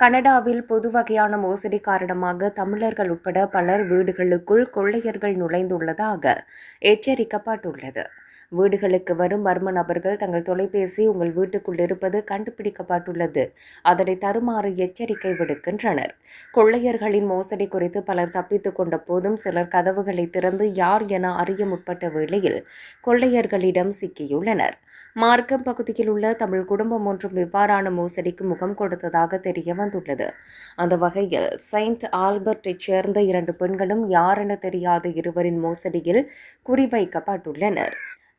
கனடாவில் பொது வகையான மோசடி காரணமாக தமிழர்கள் உட்பட பலர் வீடுகளுக்குள் கொள்ளையர்கள் நுழைந்துள்ளதாக எச்சரிக்கப்பட்டுள்ளது. வீடுகளுக்கு வரும் மர்ம நபர்கள் தங்கள் தொலைபேசி உங்கள் வீட்டுக்குள் இருப்பது கண்டுபிடிக்கப்பட்டுள்ளது. அதனை தருமாறு எச்சரிக்கை விடுக்கின்றனர். கொள்ளையர்களின் மோசடி குறித்து பலர் தப்பித்துக் கொண்ட போதும் சிலர் கதவுகளை திறந்து யார் என அறிய முற்பட்ட வேளையில் கொள்ளையர்களிடம் சிக்கியுள்ளனர். மார்க்கம் பகுதியில் உள்ள தமிழ் குடும்பம் ஒன்றும் இவ்வாறான மோசடிக்கு முகம் கொடுத்ததாக தெரிய வந்துள்ளது அந்த வகையில் செயின்ட் ஆல்பர்ட்டைச் சேர்ந்த இரண்டு பெண்களும் யாரென தெரியாத இருவரின் மோசடியில் குறிவைக்கப்பட்டுள்ளனர்.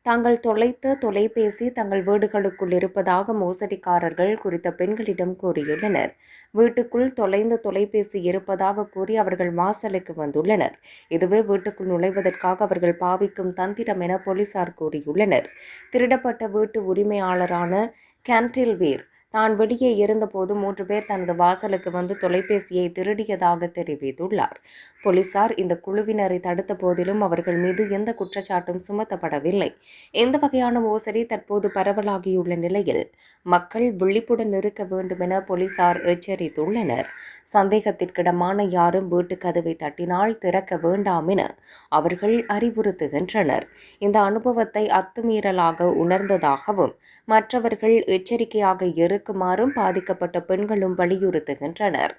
தாங்கள் தொலைத்த தொலைபேசி தங்கள் வீடுகளுக்குள் இருப்பதாக மோசடிக்காரர்கள் குறித்த பெண்களிடம் கூறியுள்ளனர். வீட்டுக்குள் தொலைந்த தொலைபேசி இருப்பதாக கூறி அவர்கள் வாசலுக்கு வந்துள்ளனர். இதுவே வீட்டுக்குள் நுழைவதற்காக அவர்கள் பாவிக்கும் தந்திரம் என போலீசார் கூறியுள்ளனர். திருடப்பட்ட வீட்டு உரிமையாளரான கேன்டில்வீர் தான் வெளியே இருந்தபோது மூன்று பேர் தனது வாசலுக்கு வந்து தொலைபேசியை திருடியதாக தெரிவித்துள்ளார். போலீசார் இந்த குழுவினரை தடுத்த போதிலும் அவர்கள் மீது எந்த குற்றச்சாட்டும் சுமத்தப்படவில்லை. இந்த வகையான மோசடி தற்போது பரவலாகியுள்ள நிலையில் மக்கள் விழிப்புடன் இருக்க வேண்டும் என போலீசார் எச்சரித்துள்ளனர். சந்தேகத்திற்கிடமான யாரும் வீட்டு கதவை தட்டினால் திறக்க வேண்டாம் என அவர்கள் அறிவுறுத்துகின்றனர். இந்த அனுபவத்தை அத்துமீறலாக உணர்ந்ததாகவும் மற்றவர்கள் எச்சரிக்கையாக இருக்குமாறும் பாதிக்கப்பட்ட பெண்களும் வலியுறுத்துகின்றனர்.